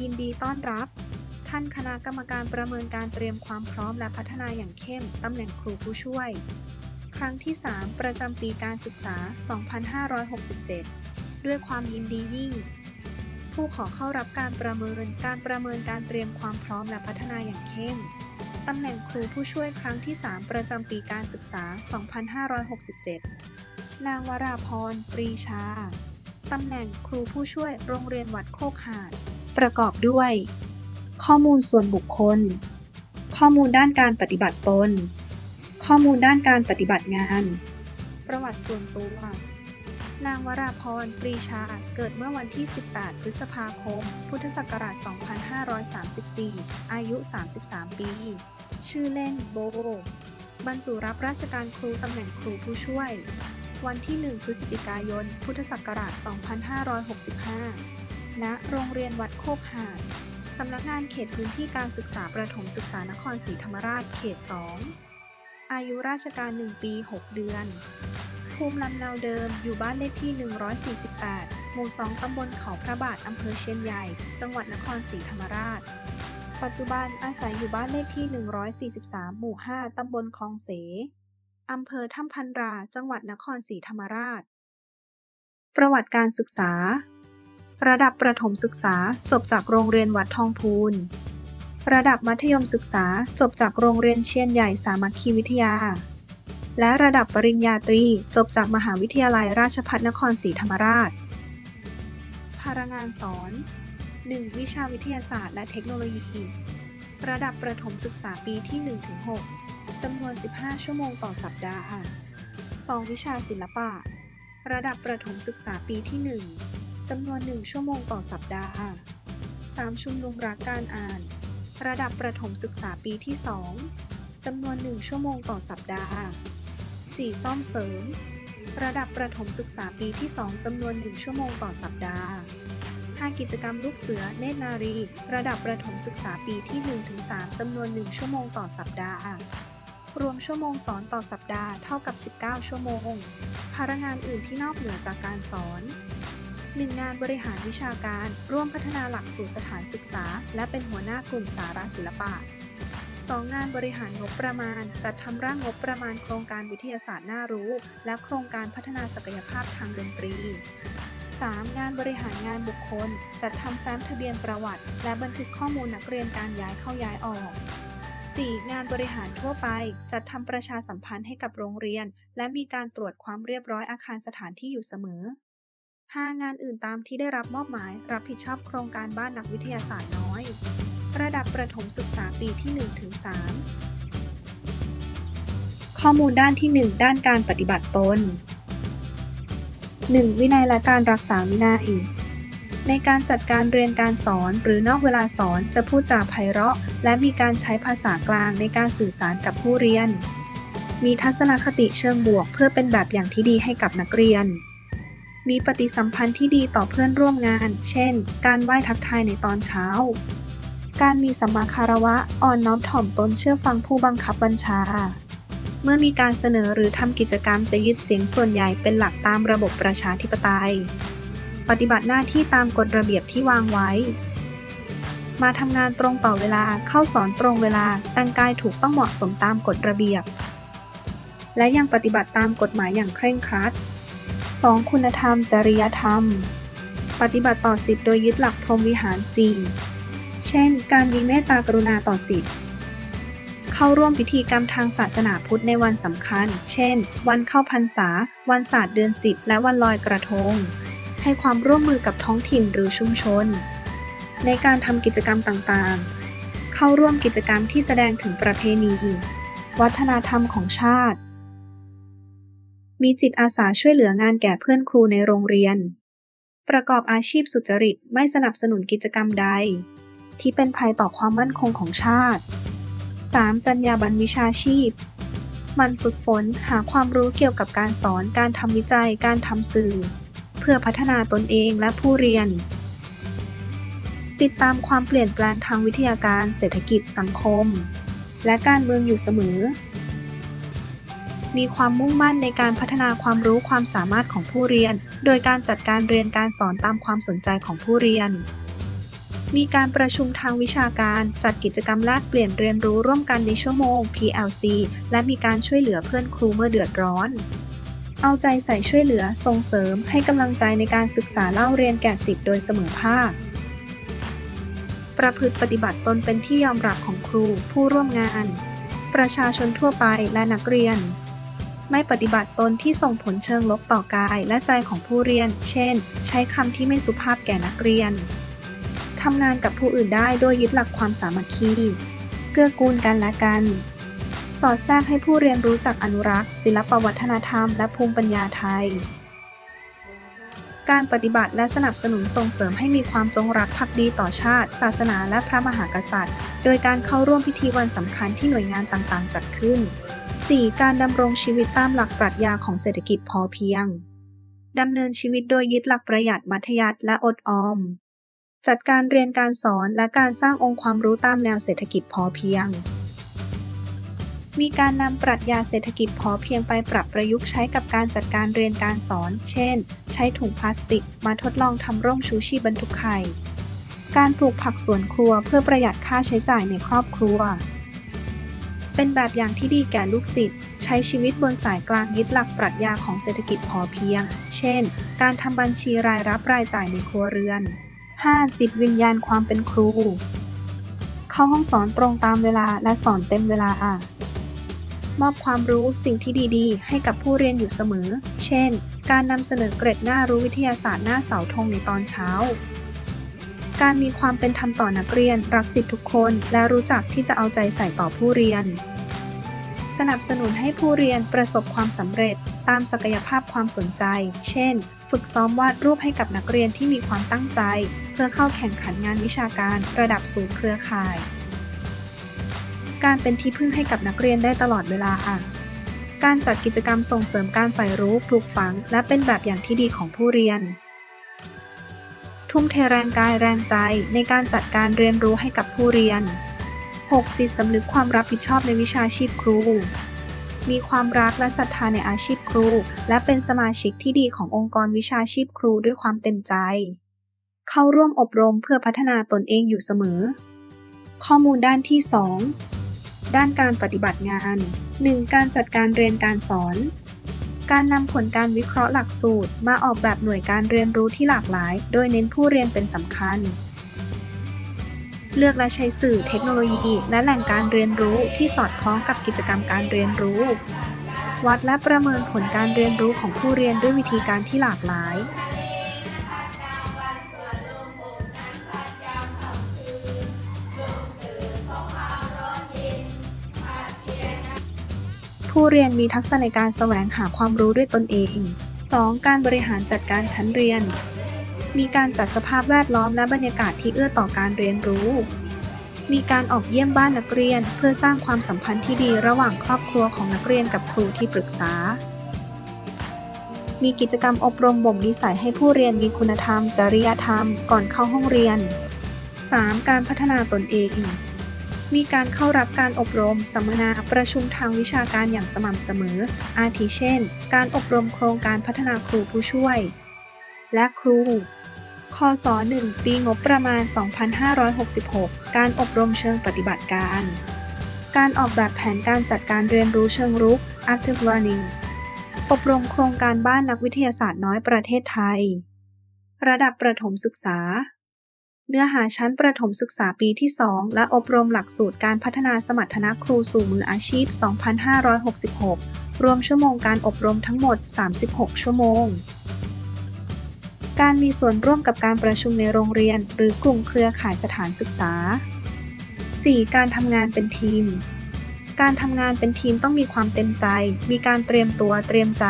ยินดีต้อนรับ ท่านคณะกรรมการประเมินการเตรียมความพร้อมและพัฒนาอย่างเข้ม ตำแหน่งครูผู้ช่วย ครั้งที่ 3 ประจำปีการศึกษา 2567 ด้วยความยินดียิ่ง ผู้ขอเข้ารับการประเมินการประเมินการเตรียมความพร้อมและพัฒนาอย่างเข้ม ตำแหน่งครูผู้ช่วยครั้งที่ 3 ประจำปีการศึกษา 2567 นางวราพร ปรีชา ตำแหน่งครูผู้ช่วยโรงเรียนวัดโคกหาด ประกอบด้วย ข้อมูลส่วนบุคคล ข้อมูลด้านการปฏิบัติตน ข้อมูลด้านการปฏิบัติงาน ประวัติส่วนตัวนางวราพร ปรีชา เกิดเมื่อวันที่ 18 พฤษภาคม พุทธศักราช 2534 อายุ 33 ปี ชื่อเล่นโบบรรจุรับราชการครูตำแหน่งครูผู้ช่วย วันที่ 1 พฤศจิกายน พุทธศักราช 2565 ณโรงเรียนวัดโคกหาดสำนักงานเขตพื้นที่การศึกษาประถมศึกษานครศรีธรรมราชเขต 2 อายุราชการ 1 ปี 6 เดือน ภูมิลำเนาเดิมอยู่บ้านเลขที่ 148 หมู่ 2 ตำบลเขาพระบาทอำเภอเชียนใหญ่ จังหวัดนครศรีธรรมราช ปัจจุบันอาศัยอยู่บ้านเลขที่ 143 หมู่ 5 ตำบลคลองเสอำเภอถ้ำพันรา จังหวัดนครศรีธรรมราช ประวัติการศึกษา ระดับประถมศึกษาจบจากโรงเรียนวัดทองพูน ระดับมัธยมศึกษาจบจากโรงเรียนเชียนใหญ่สามัคคีวิทยา และระดับปริญญาตรีจบจากมหาวิทยาลัยราชภัฏนครศรีธรรมราช ภาระงานสอน 1. วิชาวิทยาศาสตร์และเทคโนโลยี ระดับประถมศึกษาปีที่ 1-6จำนวน 15 ชั่วโมงต่อสัปดาห์ 2. วิชาศิลปะ ระดับประถมศึกษาปีที่ 1 จำนวน 1 ชั่วโมงต่อสัปดาห์ 3. ชุมนุมรักการอ่าน ระดับประถมศึกษาปีที่ 2 จำนวน 1 ชั่วโมงต่อสัปดาห์ 4. ซ่อมเสริม ระดับประถมศึกษาปีที่ 2 จำนวน 1 ชั่วโมงต่อสัปดาห์ 5. กิจกรรมลูกเสือเนตรนารี ระดับประถมศึกษาปีที่ 1-3 จำนวน 1 ชั่วโมงต่อสัปดาห์ รวมชั่วโมงสอนต่อสัปดาห์เท่ากับ 19 ชั่วโมง ภาระงานอื่นที่นอกเหนือจากการสอน 1. งานบริหารวิชาการ ร่วมพัฒนาหลักสูตรสถานศึกษา และเป็นหัวหน้ากลุ่มสาระศิลปะ 2. งานบริหารงบประมาณ จัดทำร่างงบประมาณโครงการวิทยาศาสตร์น่ารู้ และโครงการพัฒนาศักยภาพทางดนตรี 3. งานบริหารงานบุคคล จัดทำแฟ้มทะเบียนประวัติ และบันทึกข้อมูลนักเรียนการย้ายเข้าย้ายออก 4. งานบริหารทั่วไป จัดทำประชาสัมพันธ์ให้กับโรงเรียน และมีการตรวจความเรียบร้อยอาคารสถานที่อยู่เสมอ 5. งานอื่นตามที่ได้รับมอบหมาย รับผิดชอบโครงการบ้านนักวิทยาศาสตร์น้อย ระดับประถมศึกษาปีที่ 1-3 ข้อมูลด้านที่ 1 ด้านการปฏิบัติตน 1. วินัยและการรักษาวินัยในการจัดการเรียนการสอนหรือนอกเวลาสอนจะพูดจาไพเราะ และมีการใช้ภาษากลางในการสื่อสารกับผู้เรียน มีทัศนคติเชิงบวกเพื่อเป็นแบบอย่างที่ดีให้กับนักเรียน มีปฏิสัมพันธ์ที่ดีต่อเพื่อนร่วมงาน เช่น การไหว้ทักทายในตอนเช้า การมีสัมมาคารวะอ่อนน้อมถ่อมตนเชื่อฟังผู้บังคับบัญชา เมื่อมีการเสนอหรือทำกิจกรรมจะยึดเสียงส่วนใหญ่เป็นหลักตามระบบประชาธิปไตย ปฏิบัติหน้าที่ตามกฎระเบียบที่วางไว้ มาทำงานตรงต่อเวลา เข้าสอนตรงเวลา แต่งกายถูกต้องเหมาะสมตามกฎระเบียบ และยังปฏิบัติตามกฎหมายอย่างเคร่งครัด 2. คุณธรรม จริยธรรม ปฏิบัติต่อสิทธิโดยยึดหลักพรหมวิหาร4เช่น การมีเมตตากรุณาต่อสิทธิเข้าร่วมพิธีกรรมทางศาสนาพุทธในวันสำคัญ เช่น วันเข้าพรรษา วันศาสตร์เดือนสิบและวันลอยกระทง ให้ความร่วมมือกับท้องถิ่นหรือชุมชน ในการทำกิจกรรมต่างๆ เข้าร่วมกิจกรรมที่แสดงถึงประเพณี วัฒนธรรมของชาติ มีจิตอาสาช่วยเหลืองานแก่เพื่อนครูในโรงเรียน ประกอบอาชีพสุจริตไม่สนับสนุนกิจกรรมใด ที่เป็นภัยต่อความมั่นคงของชาติ 3. จรรยาบรรณวิชาชีพ มันฝึกฝนหาความรู้เกี่ยวกับการสอนการทำวิจัยการทำสื่อ เพื่อพัฒนาตนเองและผู้เรียน ติดตามความเปลี่ยนแปลงทางวิทยาการเศรษฐกิจสังคม และการเมืองอยู่เสมอ มีความมุ่งมั่นในการพัฒนาความรู้ความสามารถของผู้เรียน โดยการจัดการเรียนการสอนตามความสนใจของผู้เรียน มีการประชุมทางวิชาการ จัดกิจกรรมแลกเปลี่ยนเรียนรู้ร่วมกันในชั่วโมง PLC และมีการช่วยเหลือเพื่อนครูเมื่อเดือดร้อน เอาใจใส่ช่วยเหลือ ส่งเสริม ให้กำลังใจในการศึกษาเล่าเรียนแก่สิทธิ์โดยเสมอภาคประพฤติปฏิบัติตนเป็นที่ยอมรับของครู ผู้ร่วมงาน ประชาชนทั่วไปและนักเรียน ไม่ปฏิบัติตนที่ส่งผลเชิงลบต่อกายและใจของผู้เรียน เช่น ใช้คำที่ไม่สุภาพแก่นักเรียน ทำงานกับผู้อื่นได้โดยยึดหลักความสามัคคี เกื้อกูลกันและกัน สอดแทรกให้ผู้เรียนรู้จักอนุรักษ์ ศิลปวัฒนธรรม และภูมิปัญญาไทย การปฏิบัติและสนับสนุนส่งเสริมให้มีความจงรักภักดีต่อชาติ ศาสนาและพระมหากษัตริย์ โดยการเข้าร่วมพิธีวันสำคัญที่หน่วยงานต่างๆ จัดขึ้น 4. การดำรงชีวิตตามหลักปรัชญาของเศรษฐกิจพอเพียง ดำเนินชีวิตโดยยึดหลักประหยัดมัธยัสถ์และอดออม จัดการเรียนการสอนและการสร้างองค์ความรู้ตามแนวเศรษฐกิจพอเพียง มีการนำปรัชญาเศรษฐกิจพอเพียงไปปรับประยุกต์ใช้กับการจัดการเรียนการสอน เช่น ใช้ถุงพลาสติกมาทดลองทำร่มชูชีพบรรทุกไข่ การปลูกผักสวนครัวเพื่อประหยัดค่าใช้จ่ายในครอบครัว เป็นแบบอย่างที่ดีแก่ลูกศิษย์ ใช้ชีวิตบนสายกลางยึดหลักปรัชญาของเศรษฐกิจพอเพียง เช่น การทำบัญชีรายรับรายจ่ายในครัวเรือน 5. จิตวิญญาณความเป็นครู เข้าห้องสอนตรงตามเวลาและสอนเต็มเวลา มอบความรู้สิ่งที่ดีๆ ให้กับผู้เรียนอยู่เสมอ เช่น การนำเสนอเกร็ดหน้ารู้วิทยาศาสตร์หน้าเสาธงในตอนเช้า การมีความเป็นธรรมต่อนักเรียน รักสิทธิทุกคน และรู้จักที่จะเอาใจใส่ต่อผู้เรียน สนับสนุนให้ผู้เรียนประสบความสำเร็จ ตามศักยภาพความสนใจ เช่น ฝึกซ้อมวาดรูปให้กับนักเรียนที่มีความตั้งใจ เพื่อเข้าแข่งขันงานวิชาการ ระดับสูงเครือข่าย การเป็นที่พึ่งให้กับนักเรียนได้ตลอดเวลาค่ะ การจัดกิจกรรมส่งเสริมการใฝ่รู้ ปลูกฝัง และเป็นแบบอย่างที่ดีของผู้เรียน ทุ่มเทแรงกายแรงใจในการจัดการเรียนรู้ให้กับผู้เรียน 6. จิตสำนึกความรับผิดชอบในวิชาชีพครู มีความรักและศรัทธาในอาชีพครู และเป็นสมาชิกที่ดีขององค์กรวิชาชีพครูด้วยความเต็มใจ เข้าร่วมอบรมเพื่อพัฒนาตนเองอยู่เสมอ ข้อมูลด้านที่ 2 ด้านการปฏิบัติงาน 1. การจัดการเรียนการสอน การนำผลการวิเคราะห์หลักสูตร มาออกแบบหน่วยการเรียนรู้ที่หลากหลาย โดยเน้นผู้เรียนเป็นสำคัญ เลือกและใช้สื่อเทคโนโลยี และแหล่งการเรียนรู้ที่สอดคล้องกับกิจกรรมการเรียนรู้ วัดและประเมินผลการเรียนรู้ของผู้เรียนด้วยวิธีการที่หลากหลาย ผู้เรียนมีทักษะในการแสวงหาความรู้ด้วยตนเอง 2. การบริหารจัดการชั้นเรียน มีการจัดสภาพแวดล้อมและบรรยากาศที่เอื้อต่อการเรียนรู้ มีการออกเยี่ยมบ้านนักเรียน เพื่อสร้างความสัมพันธ์ที่ดีระหว่างครอบครัวของนักเรียนกับครูที่ปรึกษา มีกิจกรรมอบรมบ่มนิสัยให้ผู้เรียนมีคุณธรรม จริยธรรม ก่อนเข้าห้องเรียน 3. การพัฒนาตนเอง มีการเข้ารับการอบรม สัมมนา ประชุมทางวิชาการอย่างสม่ำเสมอ อาทิเช่น การอบรมโครงการพัฒนาครูผู้ช่วย และครู คศ 1 ปีงบประมาณ 2566 การอบรมเชิงปฏิบัติการ การออกแบบแผนการจัดการเรียนรู้เชิงรุก active learning อบรมโครงการบ้านนักวิทยาศาสตร์น้อยประเทศไทย ระดับประถมศึกษา เนื้อหาชั้นประถมศึกษาปีที่ 2 และอบรมหลักสูตรการพัฒนาสมรรถนะครูสู่มืออาชีพ 2566 รวมชั่วโมงการอบรมทั้งหมด 36 ชั่วโมง การมีส่วนร่วมกับการประชุมในโรงเรียน หรือกลุ่มเครือข่ายสถานศึกษา 4. การทำงานเป็นทีม การทำงานเป็นทีมต้องมีความเต็มใจ มีการเตรียมตัวเตรียมใจ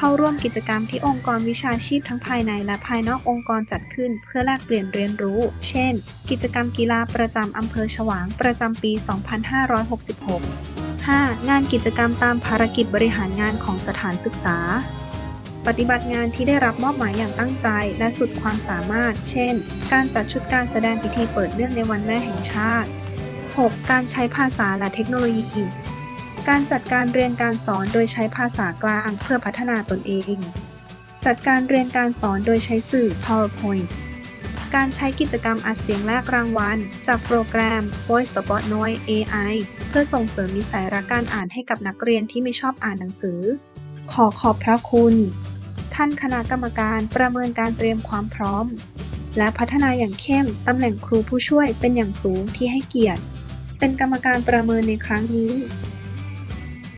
เข้าร่วมกิจกรรมที่องค์กรวิชาชีพทั้งภายในและภายนอกองค์กรจัดขึ้น เพื่อแลกเปลี่ยนเรียนรู้ เช่น กิจกรรมกีฬาประจำอำเภอฉวางประจำปี 2566 5. งานกิจกรรมตามภารกิจบริหารงานของสถานศึกษา ปฏิบัติงานที่ได้รับมอบหมายอย่างตั้งใจและสุดความสามารถ เช่น การจัดชุดการแสดงพิธีเปิดเนื่องในวันแม่แห่งชาติ 6. การใช้ภาษาและเทคโนโลยี การจัดการเรียนการสอนโดยใช้ภาษากลางเพื่อพัฒนาตนเอง จัดการเรียนการสอนโดยใช้สื่อ PowerPoint การใช้กิจกรรมอัดเสียงแลกรางวัล จากโปรแกรม Voice Spot Noise AI เพื่อส่งเสริมนิสัยรักการอ่านให้กับนักเรียนที่ไม่ชอบอ่านหนังสือ ขอขอบพระคุณ ท่านคณะกรรมการประเมินการเตรียมความพร้อม และพัฒนาอย่างเข้มตำแหน่งครูผู้ช่วยเป็นอย่างสูงที่ให้เกียรติ เป็นกรรมการประเมินในครั้งนี้